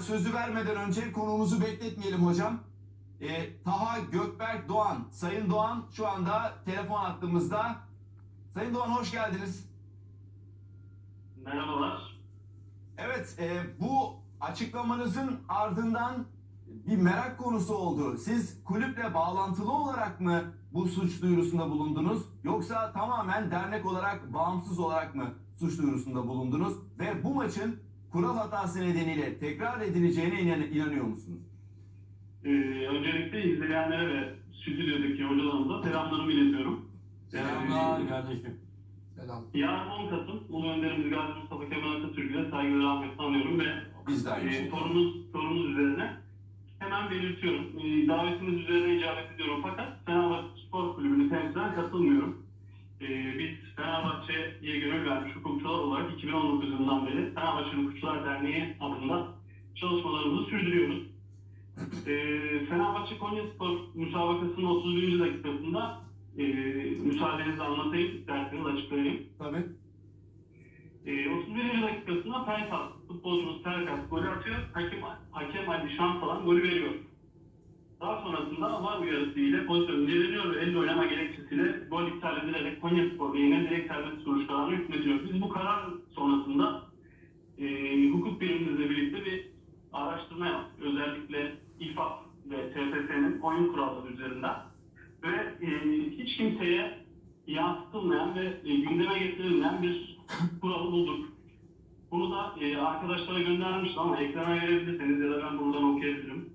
Sözü vermeden önce konuğumuzu bekletmeyelim hocam. Ee, Taha Gökberk Doğan. Sayın Doğan şu anda telefon hattımızda. Sayın Doğan hoş geldiniz. Merhabalar. Evet e, bu açıklamanızın ardından bir merak konusu oldu. Siz kulüple bağlantılı olarak mı bu suç duyurusunda bulundunuz? Yoksa tamamen dernek olarak, bağımsız olarak mı suç duyurusunda bulundunuz? Ve bu maçın kural hatası nedeniyle tekrar edileceğine inan- inanıyor musunuz? Ee, öncelikle izleyenlere ve stüdyodaki hocalarımıza selamlarımı iletiyorum. Selamlar kardeşim. Selam. Yarın 10 Kasım Ulu Önderimiz Gazi Mustafa Kemal Atatürk'e saygı ve rahmet anıyorum ve Biz de aynı e, şey. sorunuz, sorunuz üzerine hemen belirtiyorum. E, davetiniz üzerine icabet ediyorum fakat Fenerbahçe Spor Kulübü'nü temsilen katılmıyorum. E, biz Fenerbahçe'ye gönül vermiş hukukçular olarak 2019 yılından beri Fenerbahçe Hukukçular Derneği adında çalışmalarımızı sürdürüyoruz. E, Fenerbahçe Konya Spor müsabakasının 31. dakikasında e, müsaadenizle anlatayım, isterseniz açıklayayım. Tabii. E, 31. dakikasında Pelkas, futbolcumuz Pelkas golü atıyor. Hakem, hakem Ali Şansalan golü veriyor. Daha sonrasında var uyarısı ile pozisyon inceleniyor ve elle oynama gerekçesiyle gol iptal edilerek Konya Spor lehine direkt serbest vuruş kararı hükmediliyor. Biz bu karar sonrasında e, hukuk birimimizle birlikte bir araştırma yaptık. Özellikle İFAP ve TFF'nin oyun kuralları üzerinden. Ve e, hiç kimseye yansıtılmayan ve e, gündeme getirilmeyen bir kuralı bulduk. Bunu da e, arkadaşlara göndermiştim ama ekrana verebilirseniz ya da ben buradan okuyabilirim.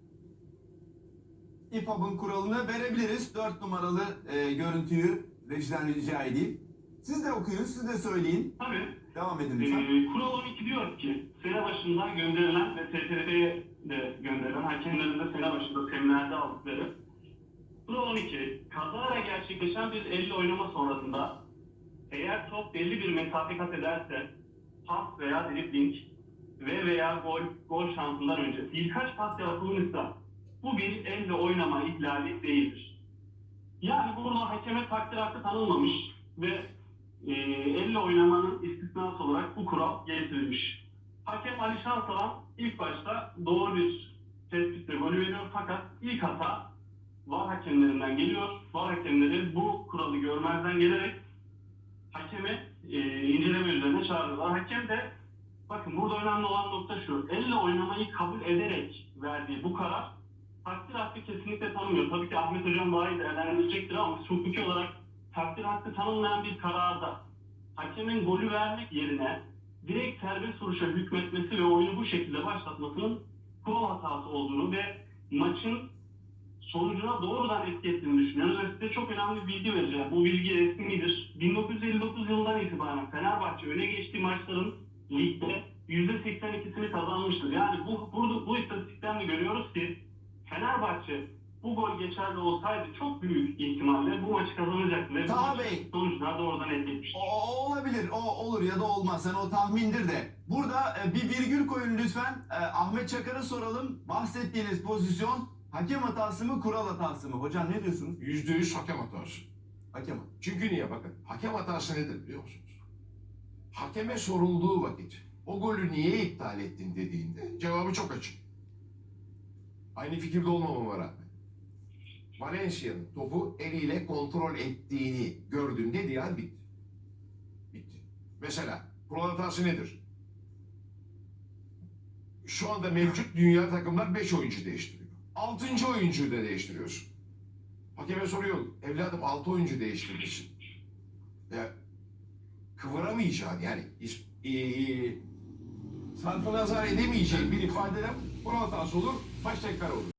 İFAB'ın kuralını verebiliriz. 4 numaralı e, görüntüyü rejiden rica edeyim. Siz de okuyun, siz de söyleyin. Tabii Devam edin lütfen. e, kural 12 diyor ki sene başında gönderilen ve TTF'ye de gönderilen hakemlerin de sene başında seminerde aldıkları Kural 12 kazara gerçekleşen bir elle oynama sonrasında eğer top belli bir mesafe kat ederse pas veya dribbling ve veya gol, gol şansından önce birkaç pas yapılmışsa bu bir elle oynama ihlali değildir. Yani burada hakeme takdir hakkı tanınmamış ve e, elle oynamanın istisnası olarak bu kural getirilmiş. Hakem Ali Şansalan ilk başta doğru bir tespitle golü veriyor fakat ilk hata VAR hakemlerinden geliyor. VAR hakemleri bu kuralı görmezden gelerek hakemi e, inceleme üzerine çağırıyorlar. Hakem de bakın burada önemli olan nokta şu. Elle oynamayı kabul ederek verdiği bu karar takdir hakkı kesinlikle tanımıyor. Tabii ki Ahmet Hocam daha iyi değerlendirecektir ama hukuki olarak takdir hakkı tanınmayan bir kararda hakemin golü vermek yerine direkt serbest vuruşa hükmetmesi ve oyunu bu şekilde başlatmasının kural hatası olduğunu ve maçın sonucuna doğrudan etki ettiğini düşünüyoruz ve size çok önemli bir bilgi vereceğim. Bu bilgi resmidir. 1959 yılından itibaren Fenerbahçe öne geçtiği maçların ligde %82'sini kazanmıştır. Yani bu, burada, bu istatistikten de görüyoruz ki Fenerbahçe bu gol geçerli olsaydı çok büyük ihtimalle bu maçı kazanacaktı. Ve bu Taha maçın Bey. sonucuna doğrudan etki etmiştir. O, o olabilir, o olur ya da olmaz. Sen o tahmindir de. Burada e, bir virgül koyun lütfen. E, Ahmet Çakar'a soralım. Bahsettiğiniz pozisyon hakem hatası mı, kural hatası mı? Hocam ne diyorsunuz? Yüzde yüz hakem hatası. Hakem. Çünkü niye bakın? Hakem hatası nedir biliyor musunuz? Hakeme sorulduğu vakit o golü niye iptal ettin dediğinde cevabı çok açık. Aynı fikirde olmamama rağmen. Valencia'nın topu eliyle kontrol ettiğini gördüm dediği an bitti. Bitti. Mesela kural hatası nedir? Şu anda mevcut dünya takımlar 5 oyuncu değiştiriyor. 6. oyuncuyu da değiştiriyorsun. Hakeme soruyor. Evladım 6 oyuncu değiştirmişsin. Ya kıvıramayacağın yani e, sarfı nazar edemeyeceğin bir ifadede kural hatası olur, maç tekrar olur.